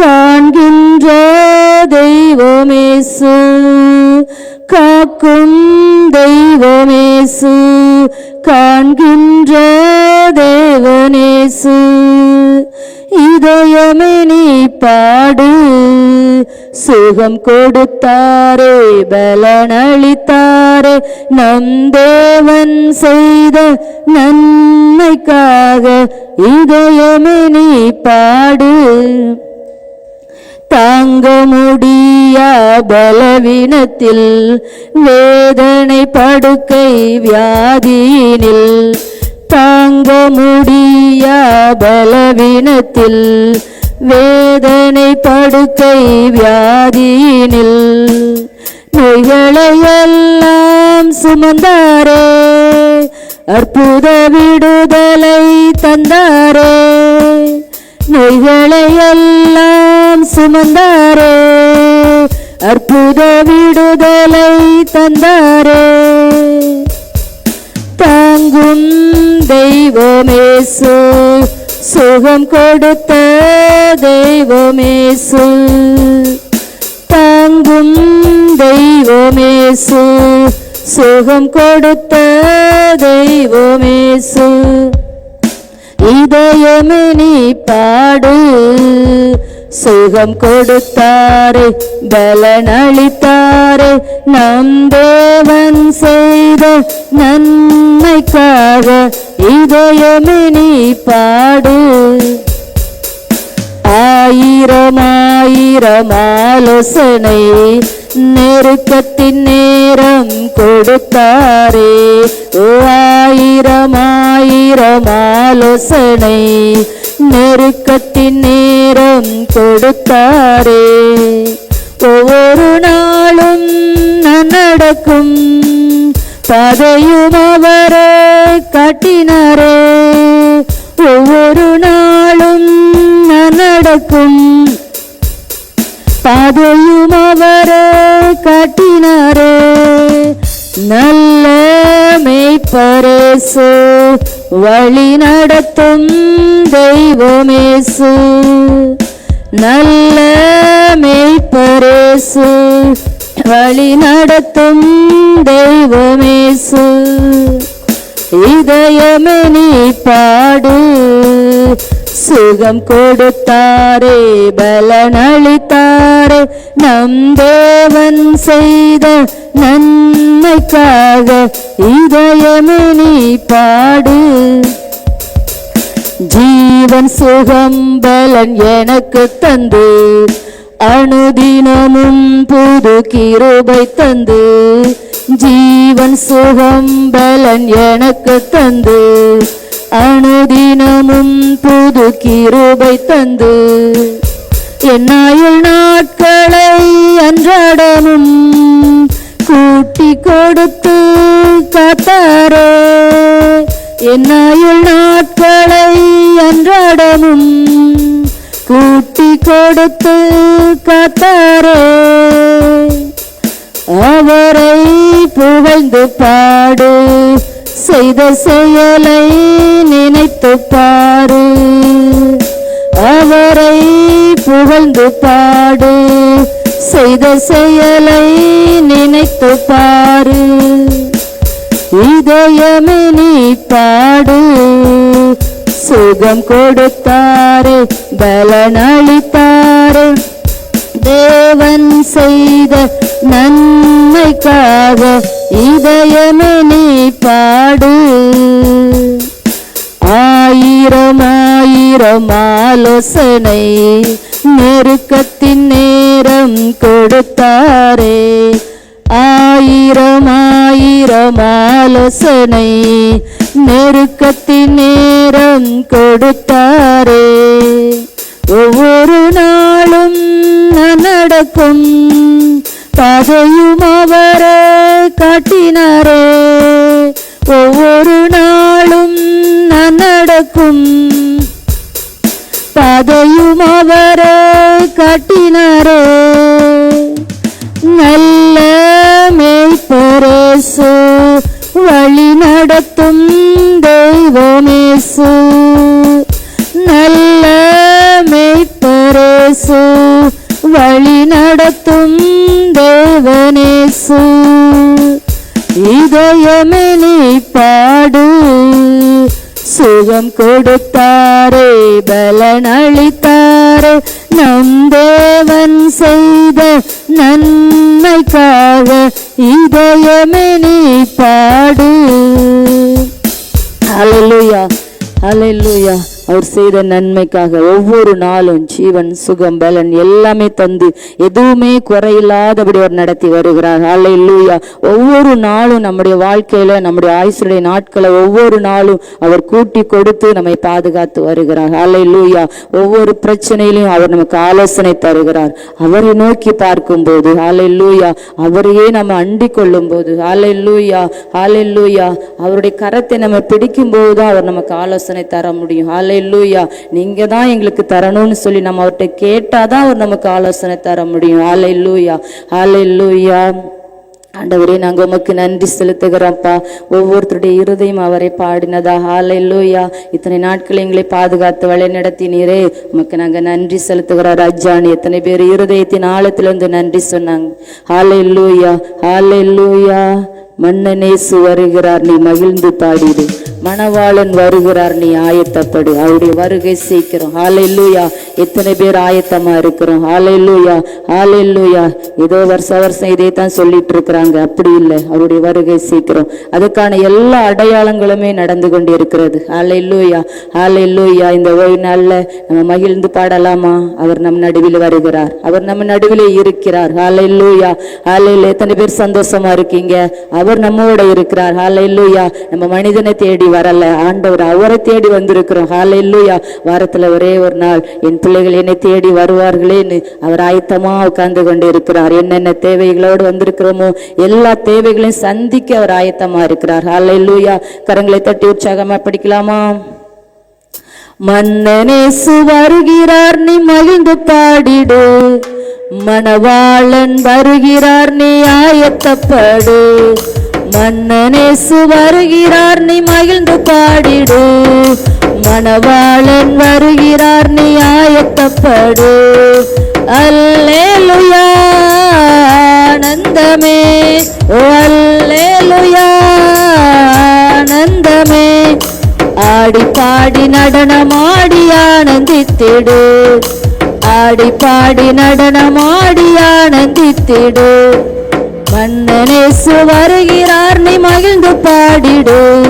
காண்கின்ற தெய்வமேசு காக்கும் தெய்வமேசு காண்கின்ற தேவனேசு. இதயமே நீ பாடு சுகம் கொடுத்தாரே பலனளித்தாரே நம் தேவன் செய்த நன்மைக்காக இதயமே நீ பாடு. தாங்க முடியா பலவீனத்தில் வேதனை படுக்கை வியாதியினில். தாங்க முடியா பலவீனத்தில் வேதனை படுக்கை வியாதியினில். நோய்களை சுமந்தாரே அற்புத விடுதலை தந்தாரே. நோய்களை சுமந்தாரே அற்புத விடுதலை தந்தாரே. தாங்கும் தெய்வமேசு சுகம் கொடுத்த தெய்வமேசு. தாங்கும் தெய்வமேசு சுகம் கொடுத்த தெய்வமேசு. இதயமினி பாடு சுகம் கொடுத்தாரே பலனளித்தாரே நம் தேவன் செய்த நன்மைக்காக இதயமே நீ பாடு. ஆயிரம் ஆயிரம் ஆலோசனை நெருக்கத்தின் நேரம் கொடுத்தாரே. ஓ ஆயிரம் ஆயிரம் ஆலோசனை நெருக்க நெருக்கத்தின் நேரம் கொடுத்தாரே. ஒவ்வொரு நாளும் நான் நடக்கும் பாதையும் அவரே காட்டினாரே. ஒவ்வொரு நாளும் நான் நடக்கும் பாதையும் அவரே காட்டினாரே. நல்ல மெய்ப்பரேசு வழி நடத்தும் தெய்வமேசு நல்ல மெய்ப்பரேசு. வழி நடத்தும் தெய்வமேசு இதயமே நீ பாடு. சுகம் கொடுத்தாரே பலனளித்தாரே நம் தேவன் செய்த நன்மைக்காக இதயமே நீ பாடு ஜீவன் சுகம் பலன் எனக்கு தந்து அனுதினமும் புது கிருபை தந்து ஜீவன் சுகம் பலன் எனக்கு தந்து அனுதினமும் புது கிருபை தந்து என்னாயுள் நாட்களை அன்றாடமும் கூட்டி கொடுத்து காத்தாரே. என்னாயுள் நாட்களை அன்றாடமும் கூட்டி கொடுத்து காத்தாரே. அவரை புகழ்ந்து பாடு செய்த செயலை நினைத்து பாரு அவரை புகழ்ந்து பாடு. செய்த செயலை நினைத்து பாரு இதயமே நீ பாடு. சுகம் கொடுத்தாரே பலனளித்தாரே தேவன் செய்த நன்மைக்காக இதயமே நீ பாடு. ஆயிரம் ஆயிரம் ஆலோசனை நெருக்கத்தின் நேரம் கொடுத்தாரே. ஆயிரம் ஆயிரம் ஆலோசனை நெருக்கத்தின் நேரம் கொடுத்தாரே. ஒவ்வொரு நாளும் நடக்கும். பாதையும் அவரே காட்டினாரே. நான் பதையும் அவரே கட்டினரே? சுகம் கொடுத்தாரே பலன் அளித்தாரே நம் தேவன் செய்த நன்மைக்காக இதயமே நீ பாடு ஹalleluya ஹalleluya அவர் செய்த நன்மைக்காக ஒவ்வொரு நாளும் ஜீவன் சுகம் பலன் எல்லாமே தந்து எதுவுமே குறையில்லாதபடி அவர் நடத்தி வருகிறார். ஹalleluya ஒவ்வொரு நாளும் நம்முடைய வாழ்க்கையில நம்முடைய ஆயுசுடைய நாட்களை ஒவ்வொரு நாளும் அவர் கூட்டி கொடுத்து நம்மை பாதுகாத்து வருகிறார். ஹalleluya ஒவ்வொரு பிரச்சனையிலையும் அவர் நமக்கு ஆலோசனை தருகிறார். அவரை நோக்கி பார்க்கும்போது லூயா அவரையே நம்ம அண்டி கொள்ளும் போது ஹாலைன் லூயா அவருடைய கரத்தை நம்ம பிடிக்கும் போது தான் அவர் நமக்கு ஆலோசனை தர முடியும். லூயா நீங்கதான் தான் எங்களுக்கு தரணும்னு சொல்லி நம்ம அவர்கிட்ட கேட்டாதான் அவர் நமக்கு ஆலோசனை தர முடியும். ஹalleluya ஹalleluya ஆண்டவரே நாங்க உமக்கு நன்றி செலுத்துகிறோம்ப்பா. ஒவ்வொருத்தருடைய இருதயம் அவரை பாடினதா? ஹalleluya இத்தனை நாட்கள் எங்களை பாதுகாத்து வழி நடத்தினீரே. உமக்கு நாங்க நன்றி செலுத்துகிறோம். ராஜானி எத்தனை பேர் இருதயத்தின் ஆழத்திலிருந்து நன்றி சொன்னாங்க. ஹalleluya ஹalleluya மன்னனேசு வருகிறார். நீ மகிழ்ந்து பாடிடு. மணவாளன் வருகிறார் நீ ஆயத்தப்படு. அவருடைய வருகை சீக்கிரம். ஹalleluya. எத்தனை பேர் ஆயத்தமா இருக்கிறோம். ஹalleluya. ஹalleluya. ஏதோ வருஷ வருஷம் இதே தான் சொல்லிட்டு இருக்கிறாங்க. அப்படி இல்லை. அவருடைய வருகை சீக்கிரம். அதுக்கான எல்லா அடையாளங்களுமே நடந்து கொண்டு இருக்கிறது ஹalleluya. ஹalleluya. இந்த ஓய்வு நாளில் நம்ம மகிழ்ந்து பாடலாமா? அவர் நம் நடுவில் வருகிறார். அவர் நம்ம நடுவில் இருக்கிறார். ஹalleluya. ஹாலையில் எத்தனை பேர் சந்தோஷமா இருக்கீங்க? அவர் நம்மோட இருக்கிறார். ஹalleluya. நம்ம மனிதனை தேடி வரல. ஆண்டவர் அவரை தேடி வந்திருக்கிறோம். ஹalleluya. வாரத்துல ஒரே ஒரு நாள் என் பிள்ளைகள் என்னை தேடி வருவார்களேன்னு அவர் ஆயத்தமா உட்கார்ந்து கொண்டு இருக்கிறார் என்னென்ன தேவைகளோடு வந்திருக்கிறோமோ எல்லா தேவைகளையும் சந்திக்க அவர் ஆயத்தமா இருக்கிறார். ஹalleluya. கரங்களை தட்டி உற்சாகமா படிக்கலாமா? மன்னனேசு வருகிறார் நீ மகிழ்ந்து பாடிடு. மணவாளன் வருகிறார் நீ ஆயத்தப்படு. மன்னனேசு வருகிறார் நீ மகிழ்ந்து பாடிடு. மணவாளன் வருகிறார் நீ ஆயத்தப்படு. அல்லேலுயா ஆனந்தமே. ஓ அல்லேலுயா ஆனந்தமே. ஆடி பாடி நடனமாடி ஆனந்தித்திடு. ஆடி பாடி நடனமாடி ஆனந்தித்திடு. மன்னனேசு வருகிறார் நீ மகிழ்ந்து பாடிடு.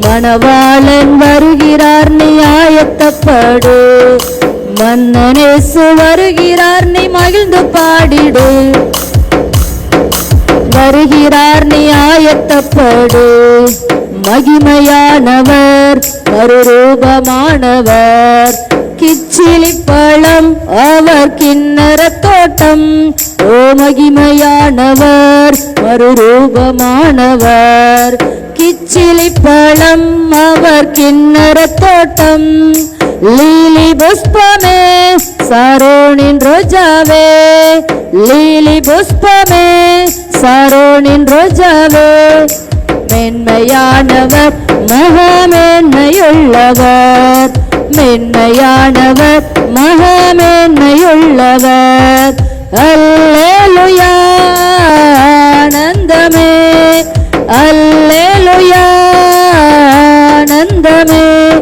மணவாளன் வருகிறார் நீ ஆயத்தப்படு. மன்னனேசு வருகிறார் நீ மகிழ்ந்து பாடிடு. வருகிறார் நீ ஆயத்தப்படு. மகிமையானவர் மறுரூபமானவர். கிச்சிலி பழம் அவர் கிண்ணற தோட்டம் ஓ மகிமையானவர் மறுரூபமானவர். கிச்சிலி பழம் அவர் கிண்ணற தோட்டம் லீலி புஷ்பமே சரோனின் ரோஜாவே. லீலி புஷ்பமே சரோனின் ரோஜாவே. மென்மையானவர் மகமேன்மையுள்ளவர் மேன்மையானவர் மகமேன்மையுள்ளவர். அல்லேலுயா ஆனந்தமே. அல்லேலுயா ஆனந்தமே.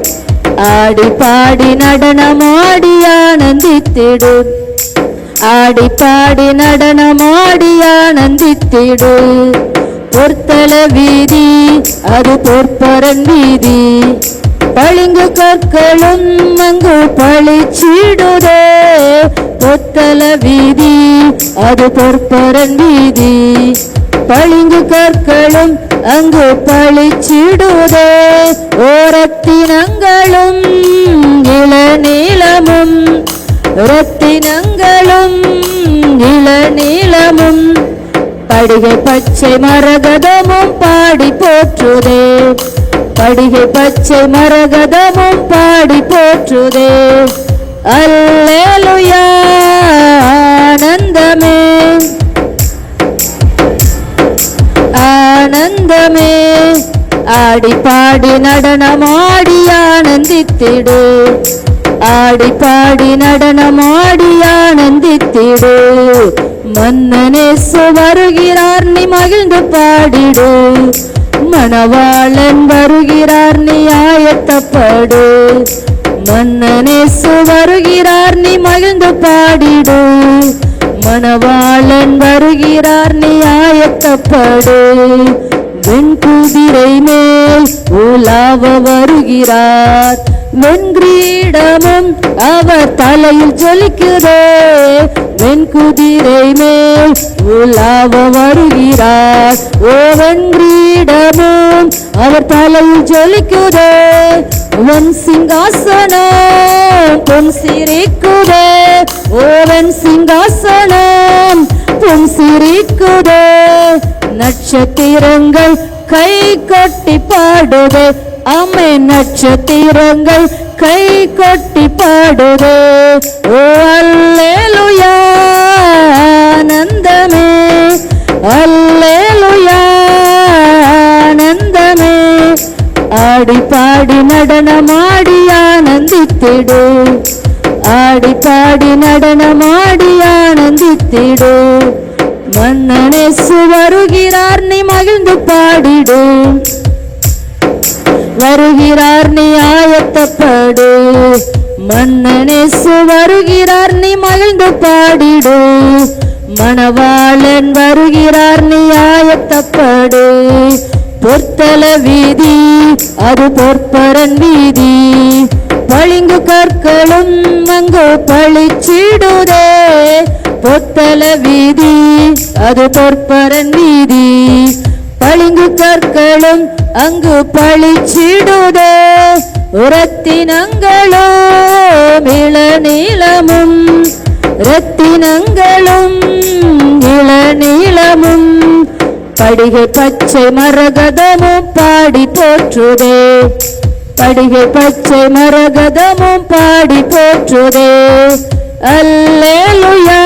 ஆடி பாடி நடனமாடி ஆனந்தித்திடு ஆடி பாடி நடனமாடி ஆனந்தித்திடு பொற்தல வீதி அது பொற்பரன் வீதி. பளிங்கு கற்களும் அங்கு பழிச்சிடுதே பொத்தல வீதி அது பொற்பரன் வீதி. பளிங்கு கற்களும் அங்கு பழிச்சிடுதே ஓரத்தினங்களும் இளநீளமும் ரத்தினங்களும் இளநீளமும் படிகை பச்சை மரகதமும் பாடி போற்றுதே. படிகை பச்சை மரகதமும் பாடி போற்றுதே. அல்லேலுயா ஆனந்தமே. ஆனந்தமே. ஆடி பாடி நடனமாடி ஆனந்தித்திடு. ஆடி பாடி நடனமாடி ஆனந்தித்திடு. மன்னனே மன்னனேசு வருகிறார் நீ மகிழ்ந்து பாடிடு. மணவாளன் வருகிறார் நீ ஆயத்தப்படு. மன்னனேசு வருகிறார் நீ மகிழ்ந்து பாடிடு. மணவாளன் வருகிறார் நீ ஆயத்தப்படு. வெண் குதிரை மேல் உலாவ வருகிறார். வெண்கிரீடமும் அவர் தலையில் ஜொலிக்குதே. வெண்குதிரை மேல் உலாவ வருகிறார். ஓ வெண்கிரீடமும் அவர் தலையில் ஜொலிக்குதே. உன் சிங்காசனம் பொன் சிரிக்குதே. ஓவன் சிங்காசனம் பொன் சிரிக்குதே. நட்சத்திரங்கள் கை கொட்டி பாடுதே. அம்மை நட்சத்திரங்கள் கை கொட்டி பாடுதே. ஓ அல்லேலுயா ஆனந்தமே அல்லேலுயா ஆனந்தமே ஆடி பாடி நடனமாடி ஆனந்தித்திடு. ஆடி பாடி நடனமாடி ஆனந்தித்திடு. மன்னனேசு வருகிறார் நீ மகிழ்ந்து பாடிடு. வருகிறார் நீ ஆயத்தப்படு. மன்னனேசு வருகிறார் நீ மகிழ்ந்து பாடிடு. மணவாளன் வருகிறார் நீ ஆயத்தப்படு. பொற்தல வீதி அது பொற்பரன் வீதி. பளிங்கு கற்களும் அங்கு பழிச்சிடுதே பொத்தல வீதி அது பொற்பரன் வீதி. பளிங்கு கற்களும் அங்கு பளிச்சிடுதே ரத்தினங்களோ இளநீளமும் ரத்தினங்களும் இளநீளமும் படிகை பச்சை மரகதமும் பாடி போற்றுதே. படிகை பச்சை மரகதமும் பாடி போற்றுதே. அல்லேலுயா.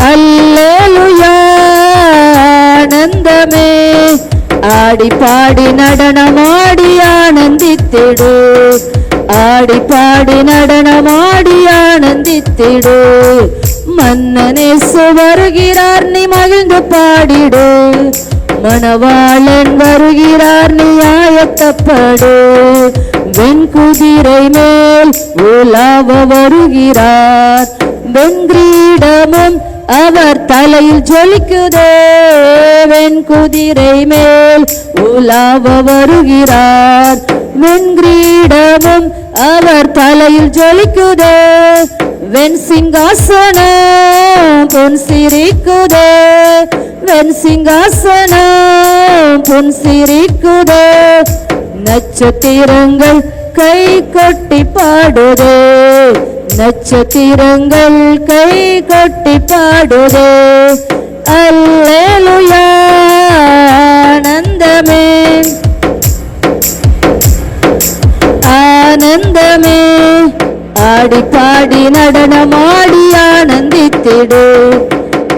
அல்லேலுயா. ஆனந்தமே. ஆடி பாடி நடனமாடி ஆனந்தித்திடு. ஆடி பாடி நடனமாடி ஆனந்தித்திடு. மன்னனே வருகிறார் நீ மகிழ்ந்து பாடிடு. மணவாளன் வருகிறார் நீ ஆயத்தப்படு. வெண்குதிரை மேல் உலாவ வருகிறார். வெங்கிரீடமும் அவர் தலையில் ஜொலிக்குதேவன் குதிரை மேல் உலாவ வருகிறார். வெண்கிரீடமும் அவர் தலையில் ஜொலிக்குதே? வெண் சிங்காசனம் பொன் சிரிக்குதே? வெண் சிங்காசனம் பொன் சிரிக்குதே? நட்சத்திரங்கள் கை கொட்டி பாடுதே. நட்சத்திரங்கள் கை கொட்டி பாடுதே. அல்லேலுயா ஆனந்தமே. ஆனந்தமே. ஆடி பாடி நடனமாடி ஆனந்தித்திடு.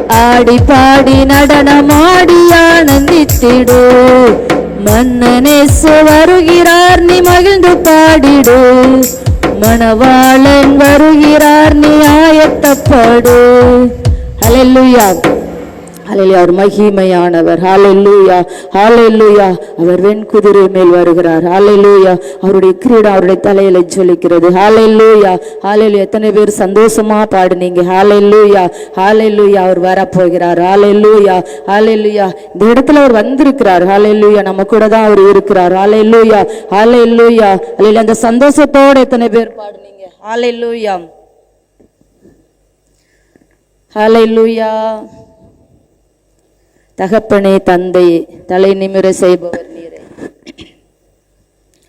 ஆடி பாடி நடனமாடி ஆனந்தித்திடு. மன்னனேசு வருகிறார் நீ மகிழ்ந்து பாடிடு. மணவாளன் வருகிறார் நீ ஆயத்தப்படு அலல்லுயா ஹalleluya அவர் மகிமையானவர். ஹாலெல்லூயா ஹாலெல்லூயா அவர் வெண்குதிரை மேல் வருகிறார். ஹாலெல்லூயா அவருடைய கிரீடம் அவருடைய தலையில ஜொலிக்கிறது. ஹாலெல்லூயா ஹாலெல்லு எத்தனை பேர் சந்தோஷமா பாடுனீங்க? ஹாலெல்லூயா ஹாலெல்லூயா அவர் வரப்போகிறார். ஹாலெல்லூயா ஹாலெல்லூயா இந்த இடத்துல அவர் வந்திருக்கிறார். ஹாலெல்லூயா நம்ம கூட தான் அவர் இருக்கிறார். ஹாலெல்லூயா ஹாலெல்லூயா அல்ல அந்த சந்தோஷத்தோட எத்தனை பேர் பாடுனீங்க? ஹாலெல்லூயா ஹாலெல்லூயா தகப்பனே தந்தை தலை நிமிர செய்பவர் நீரே.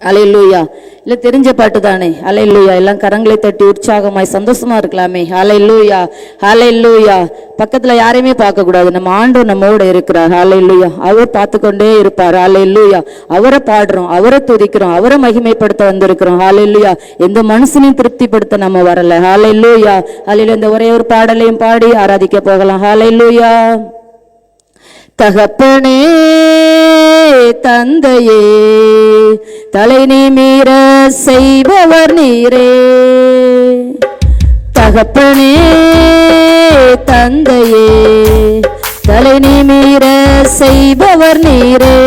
அலையிலூயா இல்லை தெரிஞ்ச பாட்டு தானே. அலையிலூயா எல்லாம் கரங்களை தட்டி உற்சாகமாய் சந்தோஷமா இருக்கலாமே. அலையிலூயா அலையிலூயா பக்கத்துல யாரையுமே பார்க்கக்கூடாது. நம்ம ஆண்டு நம்மோட இருக்கிறார். அலையிலூயா அவர் பார்த்து கொண்டே இருப்பார். அலையிலூயா அவரை பாடுறோம் அவரை துதிக்கிறோம் அவரை மகிமைப்படுத்த வந்திருக்கிறோம். அலையிலூயா எந்த மனுஷனையும் திருப்திப்படுத்த நம்ம வரல. அலையிலூயா அலையில இந்த ஒரே ஒரு பாடலையும் பாடி ஆராதிக்க போகலாம். அலையிலூயா தகப்பனே தந்தையே தலை நிமிர செய்பவர் நீரே. தகப்பனே தந்தையே தலை நிமிர செய்பவர் நீரே.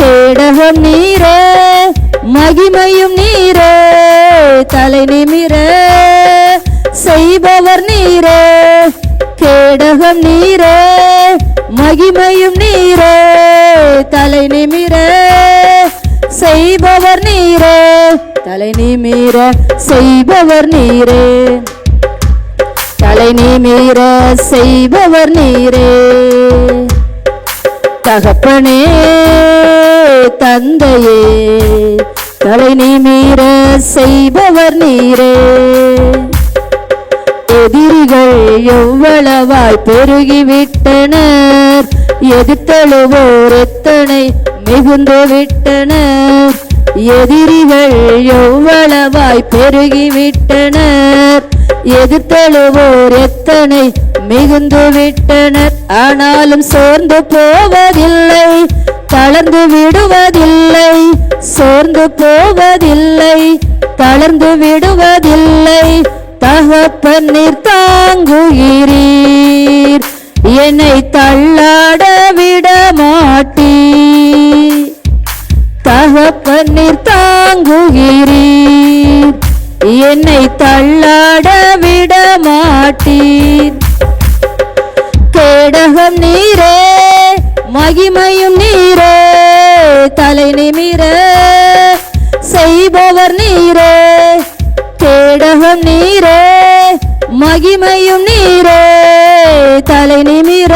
கேடகம் நீரே மகிமையும் நீரே. தலை நிமிர செய்பவர் நீரே. கேடகம் நீரே மகிமையும் நீரே தலை நிமிர செய்பவர் நீரே தலை நிமிர செய்பவர் நீரே. தலை நிமிர செய்பவர் நீரே. தகப்பனே தந்தையே தலை நிமிர செய்பவர் நீரே. எதிரிகள் எவ்வளவாய் பெருகிவிட்டனர்? எதிர்த்தழுவோர் எத்தனை மிகுந்து விட்டனர்? எதிரிகள் எவ்வளவாய் பெருகிவிட்டனர்? எதிர்த்தழுவோர் எத்தனை மிகுந்து விட்டனர்? ஆனாலும் சோர்ந்து போவதில்லை தளர்ந்து விடுவதில்லை சோர்ந்து போவதில்லை தளர்ந்து விடுவதில்லை. தகப்பன் நீர் தாங்குகிறீர். என்னை தள்ளாட விட மாட்டீர். தகப்பன் நீர் தாங்குகிறீர். என்னை தள்ளாட விட மாட்டீர். கேடகம் நீரே மகிமையும் நீரே தலை நிமிர செய்பவர் நீரே. கேடகம் நீரே மகிமையும் நீரே தலை நிமிர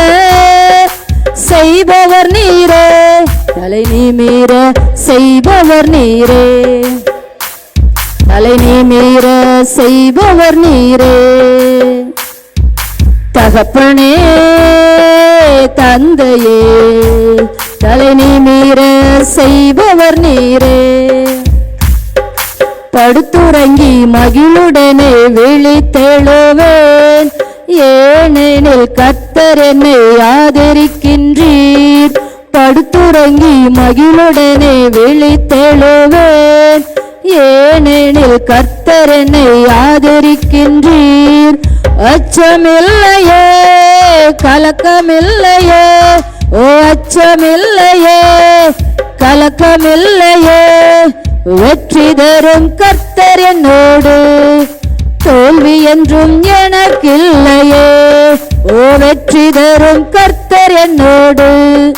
செய்பவர் நீரே. தலை நிமிர செய்பவர் நீரே. தலை நிமிர செய்பவர் நீரே. தகப்பனே தந்தையே தலை நிமிர செய்பவர் நீரே. படுத்துறங்கி மகிழுடனே விழித்தெழுவேன் ஏனெனில் கத்தர் என்னை ஆதரிக்கின்றீர். படுத்துறங்கி மகிழுடனே விழித்தெழுவேன் ஏனெனில் கர்த்தர் என்னை ஆதரிக்கின்றீர். அச்சமில்லையே கலக்கமில்லையே. ஓ அச்சமில்லையே கலக்கமில்லையே. வெற்றி தரும் கர்த்தர் என்னோடு. தோல்வி என்றும் எனக்கில்லையே. ஓ வெற்றி தரும் கர்த்தர் என்னோடு.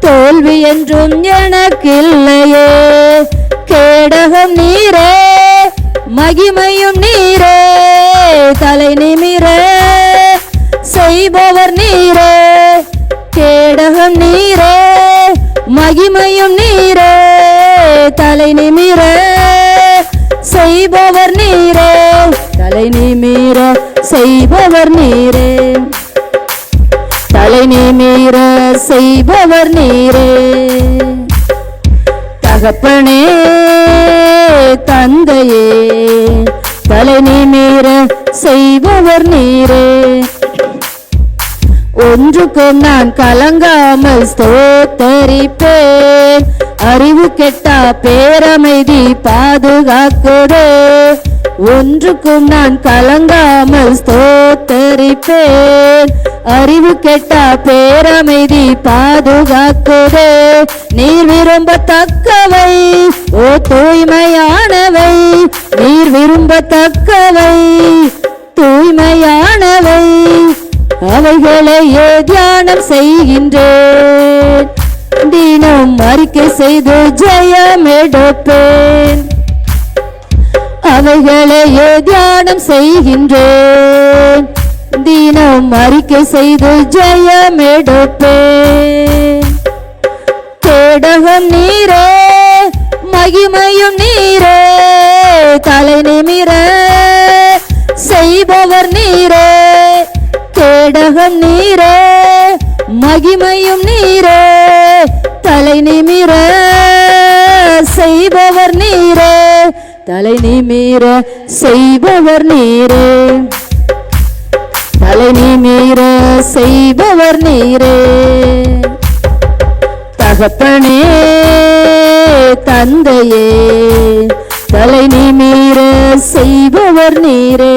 தோல்வி என்றும் எனக்கில்லையே. கேடகம் நீரே மகிமையும் செய்பவர் நீரே. தலை நிமிர செய்பவர் நீரே. தகப்பனே தந்தையே தலை நிமிர செய்பவர் நீரே. ஒன்றுக்கும் நான் கலங்காமல் ஸ்தோத்தரிப்பேன். அறிவு கெட்டா பேரமைதி பாதுகாக்குதே ஒன்றுக்கும் நான் கலங்காமல் ஸ்தோத்தரிப்பேன் அறிவு கெட்டா பேரமைதி பாதுகாக்குதே. நீர் விரும்பத்தக்கவை ஓ தூய்மையானவை. நீர் விரும்பத்தக்கவை தூய்மையானவை. அவைகளையே தியானம் செய்கின்றேன். தினம் அறிக்கை செய்து ஜெயம் எடுப்பேன் அவைகளையே தியானம் செய்கின்றேன். தினம் அறிக்கை செய்து ஜெயம் எடுப்பேன் கேடகம் நீரே மகிமையும் நீரே தலை நிமிர செய்பவர் நீரே. கேடகம் நீரே தலை நிமிர செய்பவர் நீரே. தலை நிமிர செய்பவர் நீரே. தகப்பனே தந்தையே தலை நிமீர செய்பவர் நீரே.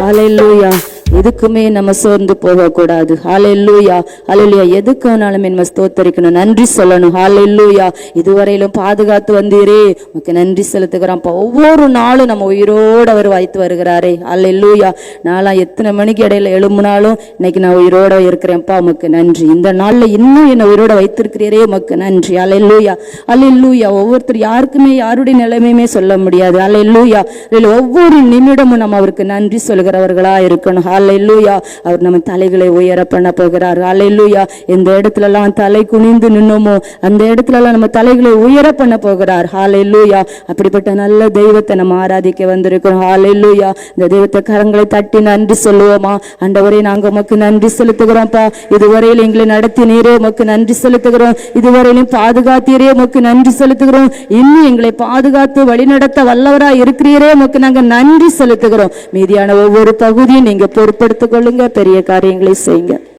ஹalleluya எதுக்குமே நம்ம சோர்ந்து போகக்கூடாது. ஹாலெல்லூயா ஹாலெல்லூயா எதுக்கு வேணாலும் நம்ம ஸ்தோத்தரிக்கணும். நன்றி சொல்லணும். ஹாலெல்லூயா இதுவரையிலும் பாதுகாத்து வந்தீரே. உமக்கு நன்றி செலுத்துகிறோம்ப்பா ஒவ்வொரு நாளும் நம்ம உயிரோடு அவர் வைத்து வருகிறாரே. ஹாலெல்லூயா நான்லாம் எத்தனை மணிக்கு இடையில எழும்புனாலும் இன்னைக்கு நான் உயிரோட இருக்கிறேன்ப்பா. உமக்கு நன்றி. இந்த நாளில் இன்னும் என்னை உயிரோட வைத்திருக்கிறீரே. உமக்கு நன்றி. ஹalleluya ஹalleluya ஒவ்வொருத்தர் யாருக்குமே யாருடைய நிலைமையுமே சொல்ல முடியாது. ஹalleluya இல்லை ஒவ்வொரு நிமிடமும் நம்ம அவருக்கு நன்றி சொல்கிறவர்களா இருக்கணும். அலையிலூயா அவர் நம்ம தலைகளை உயர பண்ண போகிறார். அலையிலூயா எந்த இடத்துல எல்லாம் தலை குனிந்து நின்னோமோ அந்த இடத்துல எல்லாம் நம்ம தலைகளை உயர பண்ண போகிறார். ஹாலையிலூயா அப்படிப்பட்ட நல்ல தெய்வத்தை நம்ம ஆராதிக்க வந்திருக்கிறோம். ஹாலையிலூயா இந்த தெய்வத்தை கரங்களை தட்டி நன்றி சொல்லுவோமா? அண்டவரே நாங்க உமக்கு நன்றி செலுத்துகிறோம்ப்பா இதுவரையில் எங்களை நடத்தினீரே உமக்கு நன்றி செலுத்துகிறோம். இதுவரையிலும் பாதுகாத்தீரே உமக்கு நன்றி செலுத்துகிறோம். இன்னும் எங்களை பாதுகாத்து வழிநடத்த வல்லவரா இருக்கிறீரே உமக்கு நாங்க நன்றி செலுத்துகிறோம். மீதியான ஒவ்வொரு பகுதியும் பொறுத்து பொறுப்படுத்திக் கொள்ளுங்க. பெரிய காரியங்களை செய்யுங்க.